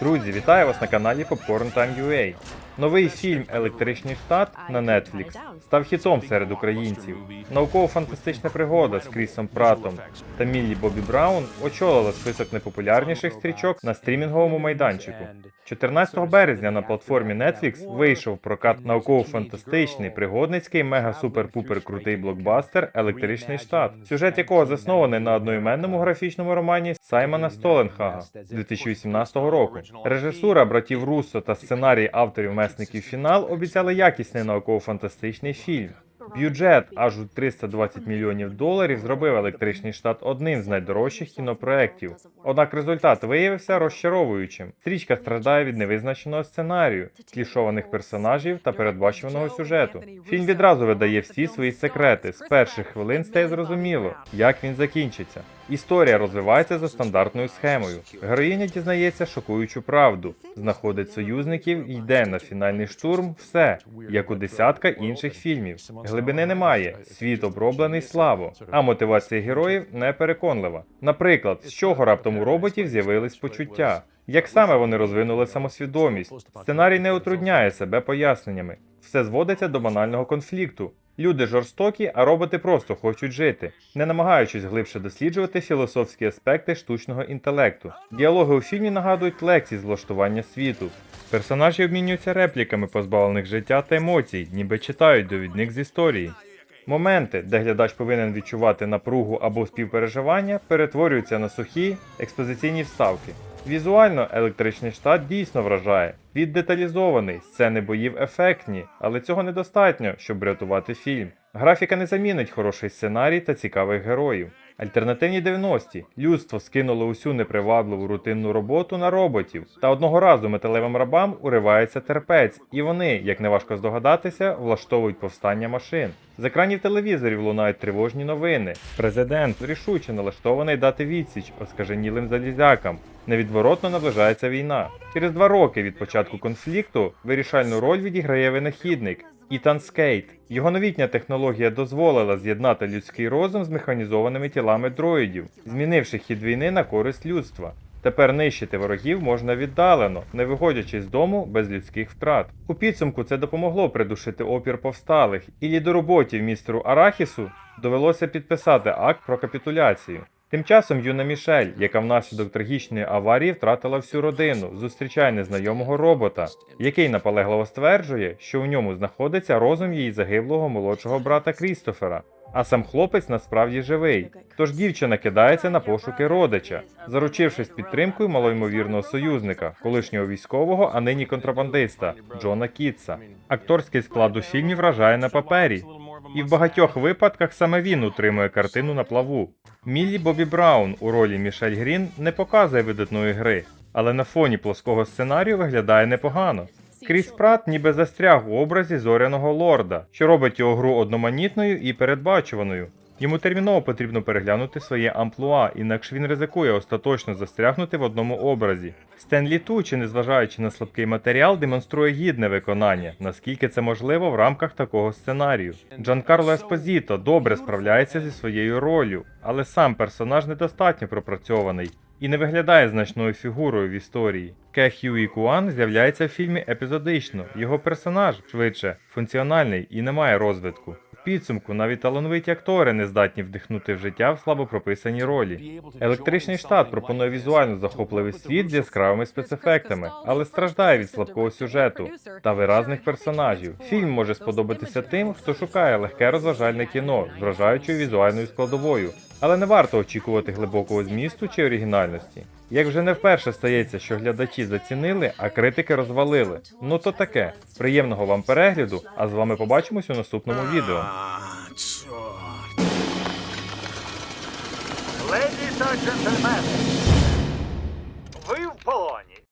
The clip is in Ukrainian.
Друзі, вітаю вас на каналі Popcorn Time UA. Новий фільм Електричний штат на Netflix став хітом серед українців. Науково-фантастична пригода з Крісом Пратом та Міллі Бобі Браун очолила список найпопулярніших стрічок на стрімінговому майданчику. 14 березня на платформі Netflix вийшов прокат науково-фантастичний пригодницький мега-супер-пупер крутий блокбастер Електричний штат, сюжет якого заснований на одноіменному графічному романі Саймона Столенхага з 2018 року. Режисура братів Руссо та сценарій авторів месників фінал обіцяли якісний науково-фантастичний фільм. Бюджет аж у 320 мільйонів доларів зробив електричний штат одним з найдорожчих кінопроєктів. Однак результат виявився розчаровуючим. Стрічка страждає від невизначеного сценарію, клішованих персонажів та передбачуваного сюжету. Фільм відразу видає всі свої секрети. З перших хвилин стає зрозуміло, як він закінчиться. Історія розвивається за стандартною схемою. Героїня дізнається шокуючу правду, знаходить союзників йде на фінальний штурм. Все як у десятка інших фільмів. Глибини немає, світ оброблений славо, а мотивація героїв не переконлива. Наприклад, з чого раптом у роботів з'явились почуття. Як саме вони розвинули самосвідомість? Сценарій не утрудняє себе поясненнями. Все зводиться до банального конфлікту. Люди жорстокі, а роботи просто хочуть жити, не намагаючись глибше досліджувати філософські аспекти штучного інтелекту. Діалоги у фільмі нагадують лекції з влаштування світу. Персонажі обмінюються репліками позбавлених життя та емоцій, ніби читають довідник з історії. Моменти, де глядач повинен відчувати напругу або співпереживання, перетворюються на сухі експозиційні вставки. Візуально електричний штат дійсно вражає. Він деталізований, сцени боїв ефектні, але цього недостатньо, щоб врятувати фільм. Графіка не замінить хороший сценарій та цікавих героїв. Альтернативні 90-ті. Людство скинуло усю непривабливу рутинну роботу на роботів. Та одного разу металевим рабам уривається терпець, і вони, як неважко здогадатися, влаштовують повстання машин. З екранів телевізорів лунають тривожні новини. Президент рішуче налаштований дати відсіч оскаженілим залізякам. Невідворотно наближається війна. Через два роки від початку конфлікту вирішальну роль відіграє винахідник. Ітан Скейт. Його новітня технологія дозволила з'єднати людський розум з механізованими тілами дроїдів, змінивши хід війни на користь людства. Тепер нищити ворогів можна віддалено, не виходячи з дому без людських втрат. У підсумку це допомогло придушити опір повсталих, і лідороботів містеру Арахісу довелося підписати акт про капітуляцію. Тим часом юна Мішель, яка внаслідок трагічної аварії втратила всю родину, зустрічає незнайомого робота, який наполегливо стверджує, що у ньому знаходиться розум її загиблого молодшого брата Крістофера. А сам хлопець насправді живий. Тож дівчина кидається на пошуки родича, заручившись підтримкою малоймовірного союзника, колишнього військового, а нині контрабандиста Джона Кітса. Акторський склад у фільмі вражає на папері. І в багатьох випадках саме він утримує картину на плаву. Міллі Бобі Браун у ролі Мішель Грін не показує видатної гри, але на фоні плоского сценарію виглядає непогано. Кріс Прат ніби застряг у образі зоряного лорда, що робить його гру одноманітною і передбачуваною. Йому терміново потрібно переглянути своє амплуа, інакше він ризикує остаточно застрягнути в одному образі. Стенлі Тучі, незважаючи на слабкий матеріал, демонструє гідне виконання, наскільки це можливо в рамках такого сценарію. Джанкарло Еспозіто добре справляється зі своєю роллю, але сам персонаж недостатньо пропрацьований і не виглядає значною фігурою в історії. Ке Х'юї Куан з'являється в фільмі епізодично. Його персонаж швидше функціональний і не має розвитку. Підсумку навіть талановиті актори не здатні вдихнути в життя в слабо прописані ролі. Електричний штат пропонує візуально захопливий світ з яскравими спецефектами, але страждає від слабкого сюжету та виразних персонажів. Фільм може сподобатися тим, хто шукає легке розважальне кіно з вражаючою візуальною складовою, але не варто очікувати глибокого змісту чи оригінальності. Як вже не вперше стається, що глядачі зацінили, а критики розвалили. Ну то таке. Приємного вам перегляду, а з вами побачимось у наступному відео. Леді та джентльмени, ви в полоні.